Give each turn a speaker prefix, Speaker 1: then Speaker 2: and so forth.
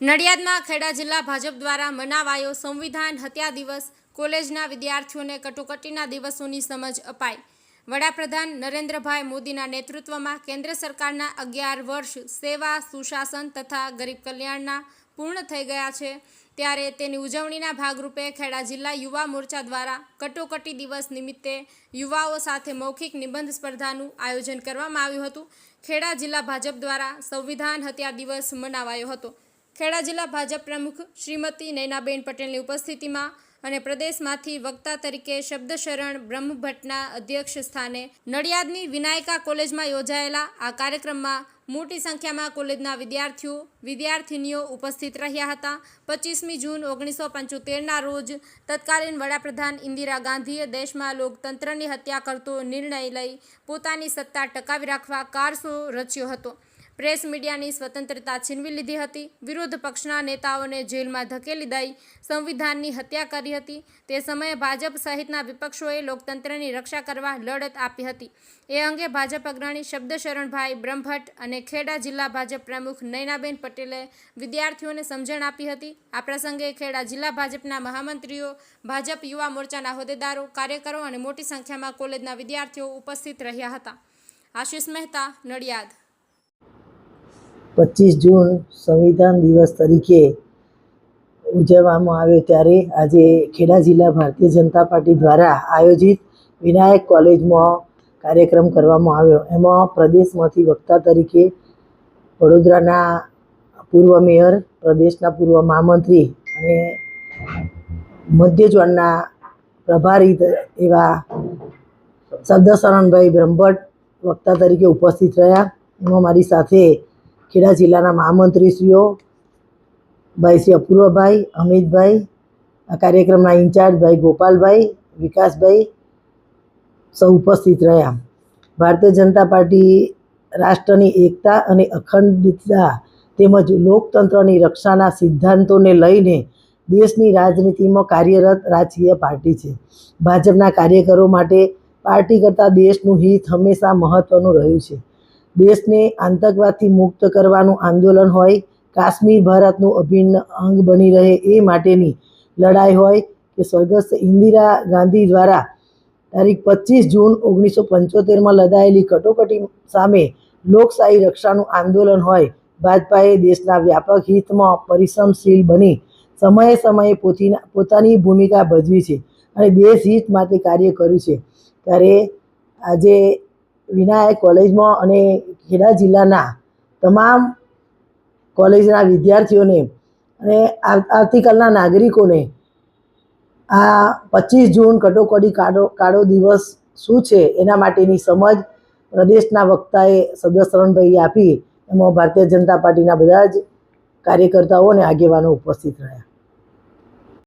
Speaker 1: નડિયાદમાં ખેડા જિલ્લા ભાજપ દ્વારા મનાવાયો સંવિધાન હત્યા દિવસ કોલેજના વિદ્યાર્થીઓને કટોકટીના દિવસોની સમજ અપાઈ. વડાપ્રધાન નરેન્દ્રભાઈ મોદીના નેતૃત્વમાં કેન્દ્ર સરકારના અગિયાર વર્ષ સેવા, સુશાસન તથા ગરીબ કલ્યાણના પૂર્ણ થઈ ગયા છે. ત્યારે તેની ઉજવણીના ભાગરૂપે ખેડા જિલ્લા યુવા મોરચા દ્વારા કટોકટી દિવસ નિમિત્તે યુવાઓ સાથે મૌખિક નિબંધ સ્પર્ધાનું આયોજન કરવામાં આવ્યું હતું. ખેડા જિલ્લા ભાજપ દ્વારા સંવિધાન હત્યા દિવસ મનાવાયો હતો. ખેડા જિલ્લા ભાજપ પ્રમુખ શ્રીમતી નૈનાબેન પટેલની ઉપસ્થિતિમાં અને પ્રદેશમાંથી વક્તા તરીકે શબ્દશરણ બ્રહ્મભટ્ટના અધ્યક્ષ સ્થાને નડિયાદની વિનાયકા કોલેજમાં યોજાયેલા આ કાર્યક્રમમાં મોટી સંખ્યામાં કોલેજના વિદ્યાર્થીઓ, વિદ્યાર્થિનીઓ ઉપસ્થિત રહ્યા હતા. પચીસમી જૂન ઓગણીસો પંચોતેરના રોજ તત્કાલીન વડાપ્રધાન ઇન્દિરા ગાંધીએ દેશમાં લોકતંત્રની હત્યા કરતો નિર્ણય લઈ પોતાની સત્તા ટકાવી રાખવા કારસો રચ્યો હતો. પ્રેસ મીડિયાની સ્વતંત્રતા છીનવી લીધી હતી. વિરોધ પક્ષના નેતાઓને જેલમાં ધકેલી દઈ સંવિધાનની હત્યા કરી હતી. તે સમયે ભાજપ સહિતના વિપક્ષોએ લોકતંત્રની રક્ષા કરવા લડત આપી હતી. એ અંગે ભાજપ અગ્રણી શબ્દશરણભાઈ બ્રહ્મભટ્ટ અને ખેડા જિલ્લા ભાજપ પ્રમુખ નૈનાબેન પટેલે વિદ્યાર્થીઓને સમજણ આપી હતી. આ પ્રસંગે ખેડા જિલ્લા ભાજપના મહામંત્રીઓ, ભાજપ યુવા મોરચાના હોદ્દેદારો, કાર્યકરો અને મોટી સંખ્યામાં કોલેજના વિદ્યાર્થીઓ ઉપસ્થિત રહ્યા હતા. આશિષ મહેતા, નડિયાદ.
Speaker 2: પચીસ જૂન સંવિધાન દિવસ તરીકે ઉજવવામાં આવ્યો ત્યારે આજે ખેડા જિલ્લા ભારતીય જનતા પાર્ટી દ્વારા આયોજિત વિનાયક કોલેજમાં કાર્યક્રમ કરવામાં આવ્યો. એમાં પ્રદેશમાંથી વક્તા તરીકે વડોદરાના પૂર્વ મેયર, પ્રદેશના પૂર્વ મહામંત્રી અને મધ્ય પ્રભારી એવા શબ્દશરણભાઈ બ્રહ્મભટ્ટ વક્તા તરીકે ઉપસ્થિત રહ્યા. એમાં મારી સાથે ખેડા જિલ્લાના મહામંત્રીશ્રીઓ, ભાઈ શ્રી અપૂર્વભાઈ, અમિતભાઈ, આ કાર્યક્રમના ઇન્ચાર્જ ભાઈ ગોપાલભાઈ, વિકાસભાઈ સૌ ઉપસ્થિત રહ્યા. ભારતીય જનતા પાર્ટી રાષ્ટ્રની એકતા અને અખંડિતતા તેમજ લોકતંત્રની રક્ષાના સિદ્ધાંતોને લઈને દેશની રાજનીતિમાં કાર્યરત રાજકીય પાર્ટી છે. ભાજપના કાર્યકરો માટે પાર્ટી કરતાં દેશનું હિત હંમેશા મહત્ત્વનું રહ્યું છે. દેશને આતંકવાદથી મુક્ત કરવાનું આંદોલન હોય, કાશ્મીર ભારતનું અભિન્ન અંગ બની રહે એ માટેની લડાઈ હોય કે સ્વર્ગસ્થ ઇન્દિરા ગાંધી દ્વારા તારીખ પચીસ જૂન ઓગણીસો પંચોતેરમાં લદાયેલી કટોકટી સામે લોકશાહી રક્ષાનું આંદોલન હોય ભાજપાએ દેશના વ્યાપક હિતમાં પરિશ્રમશીલ બની સમયે સમયે પોતીના, પોતાની ભૂમિકા ભજવી છે અને દેશ હિત માટે કાર્ય કર્યું છે. ત્યારે આજે વિનાયક કોલેજમાં અને ખેડા જિલ્લાના તમામ કોલેજના વિદ્યાર્થીઓને અને આવતીકાલના નાગરિકોને આ પચીસ જૂન કટોકટી કાળો કાળો દિવસ શું છે એના માટેની સમજ પ્રદેશના વક્તાએ સદસ્યરણભાઈ આપી. એમાં ભારતીય જનતા પાર્ટીના બધા જ કાર્યકર્તાઓ અને આગેવાનો ઉપસ્થિત રહ્યા.